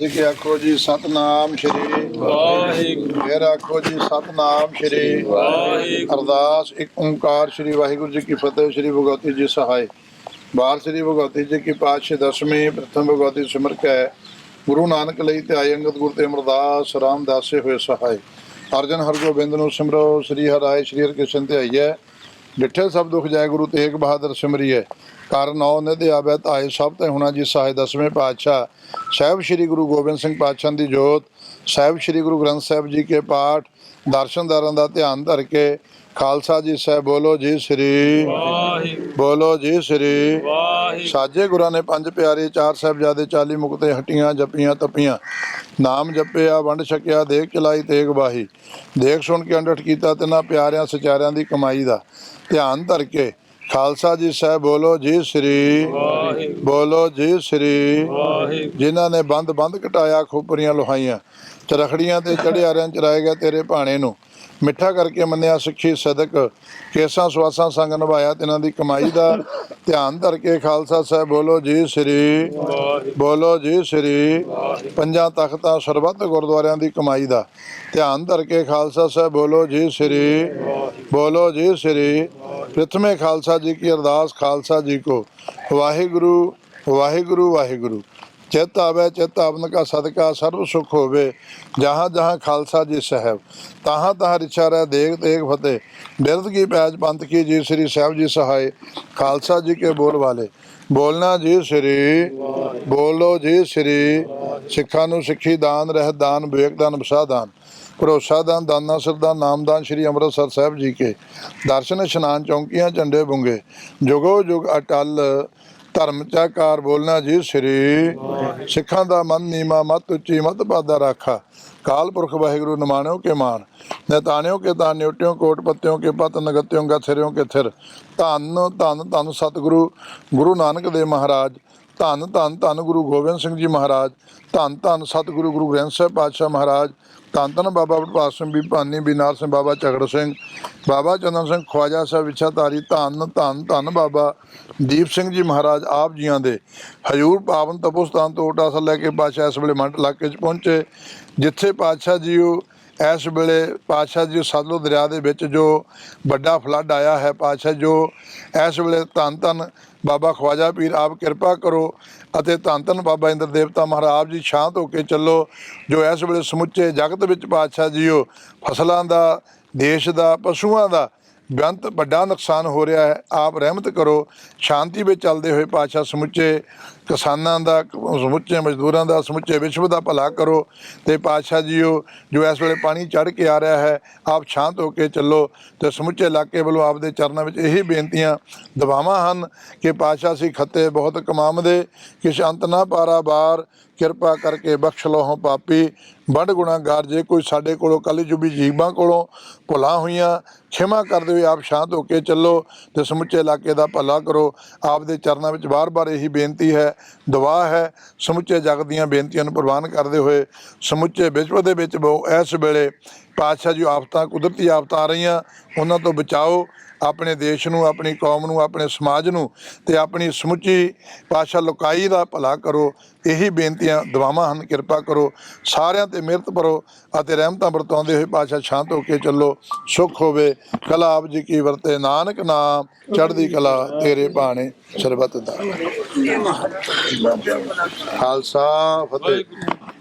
ਜੀ ਕੀ ਆਖੋ ਜੀ ਸਤਨਾਮ ਸ਼੍ਰੀ ਵਾਹਿਗੁਰੂ। ਫੇਰ ਆਖੋ ਜੀ ਸਤਨਾਮ ਸ਼੍ਰੀ ਵਾਹਿਗੁਰੂ। ਅਰਦਾਸ ਇੱਕ ਓੰਕਾਰ ਸ਼੍ਰੀ ਵਾਹਿਗੁਰੂ ਜੀ ਕੀ ਫਤਿਹ ਸ਼੍ਰੀ ਭਗਵਤੀ ਜੀ ਸਹਾਇ। ਬਾਰ ਸ਼੍ਰੀ ਭਗਵਤੀ ਜੀ ਕੀ ਪਾਤਸ਼ਾਹ ਦਸਵੀਂ ਪ੍ਰਥਮ ਭਗਵਤੀ ਸਿਮਰ ਕੈ। ਗੁਰੂ ਨਾਨਕ ਲਈ ਤੇ ਆਏ ਅੰਗਦ ਗੁਰ ਤੇ ਅਮਰਦਾਸ ਰਾਮਦਾਸੇ ਹੋਏ ਸਹਾਇ। ਅਰਜਨ ਹਰਗੋਬਿੰਦ ਨੂੰ ਸਿਮਰੋ ਸ੍ਰੀ ਹਰਾਏ ਸ੍ਰੀ ਹਰਿਕ੍ਰਿਸ਼ਨ ਤੇ ਆਈਐ। ਡਿਠੇ ਸਭ ਦੁਖ ਜਾਏ ਗੁਰੂ ਤੇਗ ਬਹਾਦਰ ਸਿਮਰਿਐ ਕਰ ਨੌ ਨਿਧਿ ਆਵੈ ਧਾਏ ਸਭ ਤੇ ਹੁਣਾ ਜੀ ਸਹਾਇ ਦਸਵੇਂ ਪਾਤਸ਼ਾਹ। ਸਾਹਿਬ ਸ੍ਰੀ ਗੁਰੂ ਗੋਬਿੰਦ ਸਿੰਘ ਪਾਤਸ਼ਾਹ ਦੀ ਜੋਤ। ਸਾਹਿਬ ਸ੍ਰੀ ਗੁਰੂ ਗ੍ਰੰਥ ਸਾਹਿਬ ਜੀ ਕੇ ਪਾਠ। ਦਰਸ਼ਨਦਾਰਾਂ ਦਾ ਧਿਆਨ ਧਰ ਕੇ ਖਾਲਸਾ ਜੀ ਸਾਹਿਬ ਬੋਲੋ ਜੀ ਸ੍ਰੀ। ਵਾਹਿਗੁਰੂ ਬੋਲੋ ਜੀ ਸ੍ਰੀ। ਵਾਹਿਗੁਰੂ। ਸਾਜੇ ਗੁਰਾਂ ਨੇ ਪੰਜ ਪਿਆਰੇ ਚਾਰ ਸਾਹਿਬਜ਼ਾਦੇ 40 ਮੁਕਤੇ ਹਟੀਆਂ ਜਪੀਆਂ ਤਪੀਆਂ। ਨਾਮ ਜਪਿਆ, ਵੰਡ ਛਕਿਆ, ਦੇਖ ਚਲਾਈ, ਤੇਗ ਬਾਹੀ ਦੇਖ ਸੁਣ ਕੇ ਅੰਡਠ ਕੀਤਾ, ਤਿਨਾਂ ਪਿਆਰਿਆਂ, ਸਚਾਰਿਆਂ ਦੀ ਕਮਾਈ ਦਾ। ਧਿਆਨ ਧਰ ਕੇ ਖਾਲਸਾ ਜੀ ਸਾਹਿਬ ਬੋਲੋ ਜੀ ਸ੍ਰੀ ਵਾਹਿਗੁਰੂ। ਬੋਲੋ ਜੀ ਸ੍ਰੀ ਵਾਹਿਗੁਰੂ। ਜਿਨ੍ਹਾਂ ਨੇ ਬੰਦ ਬੰਦ ਕਟਾਇਆ ਖੋਪਰੀਆਂ ਲੋਹਾਈਆਂ ਚਰਖੜੀਆਂ ਤੇ ਚੜਿਆਰਿਆਂ ਚਰਾਏ ਗਿਆ ਤੇਰੇ ਭਾਣੇ ਨੂੰ। ਮਿੱਠਾ ਕਰਕੇ ਮੰਨਿਆ ਸਿੱਖੀ ਸਦਕ ਕੇਸਾਂ ਸਵਾਸਾਂ ਸੰਗ ਨਿਭਾਇਆ ਤਿਨਾਂ ਦੀ ਕਮਾਈ ਦਾ। ਧਿਆਨ ਧਰ ਕੇ ਖਾਲਸਾ ਸਾਹਿਬ ਬੋਲੋ ਜੀ ਸ੍ਰੀ ਵਾਹਿਗੁਰੂ। ਬੋਲੋ ਜੀ ਸ੍ਰੀ ਪੰਜਾਂ ਤਖਤਾਂ ਸਰਬੱਤ ਗੁਰਦੁਆਰਿਆਂ ਦੀ ਕਮਾਈ ਦਾ। ਧਿਆਨ ਧਰ ਕੇ ਖਾਲਸਾ ਸਾਹਿਬ ਬੋਲੋ ਜੀ ਸ੍ਰੀ ਬੋਲੋ ਜੀ ਸ੍ਰੀ ਪ੍ਰਥਮੇ ਖਾਲਸਾ ਜੀ ਕੀ ਅਰਦਾਸ, ਖਾਲਸਾ ਜੀ ਕੋ। ਵਾਹਿਗੁਰੂ ਵਾਹਿਗੁਰੂ ਵਾਹਿਗੁਰੂ। ਚਿਤ ਆਵੇ, ਚਿਤ ਆਵਨ ਕਾ ਸਦਕਾ, ਸਰਬ ਸੁਖ ਹੋਵੇ। ਜਹਾਂ ਜਹਾਂ ਖਾਲਸਾ ਜੀ ਸਾਹਿਬ, ਤਹਾਂ ਤਹਾਂ ਰਿਛਾ ਰਹਿ, ਦੇਖ ਦੇਖ ਫਤਿਹ। ਬਿਰਧ ਕੀ ਪੈਜ ਪੰਥ ਕੀ ਜੀ, ਸ੍ਰੀ ਸਾਹਿਬ ਜੀ ਸਹਾਇ। ਖਾਲਸਾ ਜੀ ਕੇ ਬੋਲ ਵਾਲੇ, ਬੋਲਣਾ ਜੀ ਸ੍ਰੀ, ਬੋਲੋ ਜੀ ਸ੍ਰੀ। ਸਿੱਖਾਂ ਨੂੰ ਸਿੱਖੀ ਦਾਨ ਰਹਿ ਦਾਨ ਵਿਵੇਕ ਦਾਨ ਵਸਾ ਦਾਨ। ਭਰੋਸਾ ਦਾਨ, ਦਾਨਾ ਸਰਦਾਨ ਨਾਮਦਾਨ ਸ੍ਰੀ ਅੰਮ੍ਰਿਤਸਰ ਸਾਹਿਬ ਜੀ ਕੇ। ਦਰਸ਼ਨ, ਇਸ਼ਨਾਨ, ਚੌਂਕੀਆਂ, ਝੰਡੇ ਬੁੰਗੇ। ਜੁਗੋ ਜੁਗ ਅਟਲ, ਧਰਮ ਚਾਕਾਰ ਬੋਲਣਾ ਜੀ ਸ੍ਰੀ। ਸਿੱਖਾਂ ਦਾ ਮਨ ਨੀਮਾ ਮਤ ਉੱਚੀ, ਮਤ ਪਾਦਾ ਰਾਖਾ। ਕਾਲ ਪੁਰਖ ਵਾਹਿਗੁਰੂ, ਨਮਾਣਿਓ ਕੇ ਮਾਨ ਨੈਤਾਣਿਓ ਕੇ ਤਾਂ ਨਿਉਟਿਓ ਕੋਟ ਪੱਤਿਓ ਕੇ ਪਤ, ਨਗਤਿਓ ਗਾ ਥਿਰਿਓ ਕੇ ਥਿਰ। ਧੰਨ ਧੰਨ ਧੰਨ ਸਤਿਗੁਰੂ, ਗੁਰੂ ਨਾਨਕ ਦੇਵ ਮਹਾਰਾਜ। ਧੰਨ ਧੰਨ ਧੰਨ ਗੁਰੂ ਗੋਬਿੰਦ ਸਿੰਘ ਜੀ ਮਹਾਰਾਜ, ਧੰਨ ਧੰਨ ਸਤਿਗੁਰੂ ਗੁਰੂ ਗ੍ਰੰਥ ਸਾਹਿਬ ਪਾਤਸ਼ਾਹ ਮਹਾਰਾਜ, ਧੰਨ ਧੰਨ ਬਾਬਾ ਬਟਵਾਰ ਸਿੰਘ ਵੀ ਭਾਨੀ ਬਿਨਾਰ ਸਿੰਘ ਬਾਬਾ ਝਗੜ ਸਿੰਘ, ਬਾਬਾ ਚੰਦਨ ਸਿੰਘ ਖਵਾਜਾ ਸਾਹਿਬ ਵਿਛਾਧਾਰੀ, ਧੰਨ ਧੰਨ ਧੰਨ ਬਾਬਾ ਦੀਪ ਸਿੰਘ ਜੀ ਮਹਾਰਾਜ ਆਪ ਜੀਆਂ ਦੇ। ਹਜੂਰ ਪਾਵਨ ਤਪੋਸਤਾਨ ਤੋਂ ਓਟਾ ਲੈ ਕੇ ਪਾਤਸ਼ਾਹ ਇਸ ਵੇਲੇ ਮੰਡ ਇਲਾਕੇ 'ਚ ਪਹੁੰਚੇ, ਜਿੱਥੇ ਪਾਤਸ਼ਾਹ ਜੀ ਉਹ ਇਸ ਵੇਲੇ ਪਾਤਸ਼ਾਹ ਜੀ ਸਤਲੁਜ ਦਰਿਆ ਦੇ ਵਿੱਚ ਜੋ ਵੱਡਾ ਫਲੱਡ ਆਇਆ ਹੈ, ਪਾਤਸ਼ਾਹ ਜੋ ਇਸ ਵੇਲੇ ਧੰਨ ਧੰਨ ਬਾਬਾ ਖਵਾਜਾ ਪੀਰ ਆਪ ਕਿਰਪਾ ਕਰੋ ਅਤੇ ਧੰਨ ਧੰਨ ਬਾਬਾ ਇੰਦਰ ਦੇਵਤਾ ਮਹਾਰਾਜ ਜੀ ਸ਼ਾਂਤ ਹੋ ਕੇ ਚੱਲੋ, ਜੋ ਇਸ ਵੇਲੇ ਸਮੁੱਚੇ ਜਗਤ ਵਿੱਚ ਪਾਤਸ਼ਾਹ ਜੀਓ, ਫਸਲਾਂ ਦਾ, ਦੇਸ਼ ਦਾ, ਪਸ਼ੂਆਂ ਦਾ ਬੇਅੰਤ ਵੱਡਾ ਨੁਕਸਾਨ ਹੋ ਰਿਹਾ ਹੈ। ਆਪ ਰਹਿਮਤ ਕਰੋ। ਸ਼ਾਂਤੀ ਵਿੱਚ ਚੱਲਦੇ ਹੋਏ ਪਾਤਸ਼ਾਹ ਸਮੁੱਚੇ ਕਿਸਾਨਾਂ ਦਾ, ਸਮੁੱਚੇ ਮਜ਼ਦੂਰਾਂ ਦਾ, ਸਮੁੱਚੇ ਵਿਸ਼ਵ ਦਾ ਭਲਾ ਕਰੋ ਤੇ ਪਾਤਸ਼ਾਹ ਜੀਓ, ਜੋ ਇਸ ਵੇਲੇ ਪਾਣੀ ਚੜ ਕੇ ਆ ਰਿਹਾ ਹੈ, ਆਪ ਸ਼ਾਂਤ ਹੋ ਕੇ ਚੱਲੋ ਤੇ ਸਮੁੱਚੇ ਇਲਾਕੇ ਵੱਲੋਂ ਆਪ ਦੇ ਚਰਨਾਂ ਵਿੱਚ ਇਹੀ ਬੇਨਤੀਆਂ ਦਵਾਵਾਂ ਹਨ ਕਿ ਪਾਤਸ਼ਾਹ ਸੀ ਖੱਤੇ ਬਹੁਤ ਕਮਾਮਦੇ ਕਿ ਸ਼ਾਂਤ ਨਾ ਪਾਰਾ ਬਾਰ ਕਿਰਪਾ ਕਰਕੇ ਬਖਸ਼ ਲੋ ਹਾਂ ਪਾਪੀ। ਵੱਡ ਗੁਨਾਹਗਾਰ ਜੇ ਕੋਈ ਸਾਡੇ ਕੋਲੋਂ ਕਲੀ ਜੁਬੀ ਜੀਵਾਂ ਕੋਲੋਂ ਭੁਲਾ ਹੋਈਆਂ ਖਿਮਾ ਕਰਦੇ ਹੋਏ ਆਪ ਸ਼ਾਂਤ ਹੋ ਕੇ ਚੱਲੋ, ਤੇ ਸਮੁੱਚੇ ਇਲਾਕੇ ਦਾ ਭਲਾ ਕਰੋ। ਆਪ ਦੇ ਚਰਨਾਂ ਵਿੱਚ ਬਾਰ-ਬਾਰ ਇਹੀ ਬੇਨਤੀ ਹੈ, ਦੁਆ ਹੈ, ਸਮੁੱਚੇ ਜਗਤ ਦੀਆਂ ਬੇਨਤੀਆਂ ਨੂੰ ਪ੍ਰਵਾਨ ਕਰਦੇ ਹੋਏ, ਸਮੁੱਚੇ ਵਿਸ਼ਵ ਦੇ ਵਿੱਚ ਬਹੁ ਇਸ ਵੇਲੇ ਪਾਤਸ਼ਾਹ ਜੀ ਆਫਤਾਂ, ਕੁਦਰਤੀ ਆਫਤਾਂ ਆ ਰਹੀਆਂ, ਉਹਨਾਂ ਤੋਂ ਬਚਾਓ, ਆਪਣੇ ਦੇਸ਼ ਨੂੰ, ਆਪਣੀ ਕੌਮ ਨੂੰ, ਆਪਣੇ ਸਮਾਜ ਨੂੰ ਤੇ ਆਪਣੀ ਸਮੁੱਚੀ ਪਾਤਸ਼ਾਹ ਲੋਕਾਈ ਦਾ ਭਲਾ ਕਰੋ। ਇਹੀ ਬੇਨਤੀਆਂ, ਦੁਆਵਾਂ ਹਨ, ਕਿਰਪਾ ਕਰੋ, ਸਾਰਿਆਂ ਤੇ ਮਿਹਰਤ ਭਰੋ ਅਤੇ ਰਹਿਮਤਾਂ ਵਰਤਾਉਂਦੇ ਹੋਏ ਪਾਤਸ਼ਾਹ ਸ਼ਾਂਤ ਹੋ ਕੇ ਚੱਲੋ, ਸੁਖ ਹੋਵੇ। ਕਲਾ ਆਪ ਜੀ ਕੀ ਵਰਤੇ, ਨਾਨਕ ਨਾਮ, ਚੜ੍ਹਦੀ ਕਲਾ ਤੇਰੇ ਬਾਣੇ ਸਰਬਤ ਦਾ। ਖਾਲਸਾ, ਫਤਿਹ।